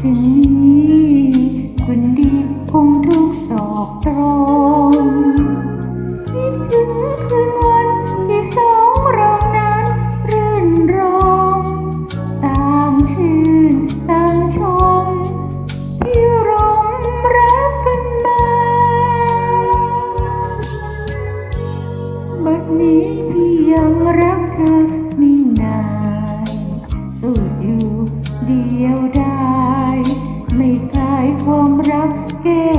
จึงดีคนดีคงทุกสอกตรอง Yeah.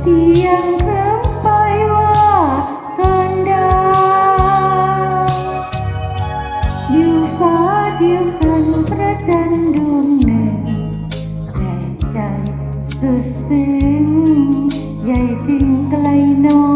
เพียครั้งไปว่าการดาอยู่ฟ้าเดียวันพระจันทร์ดวงหนึ่งแต่ใจสุดซึ้งใหญ่จริงไกลน้อย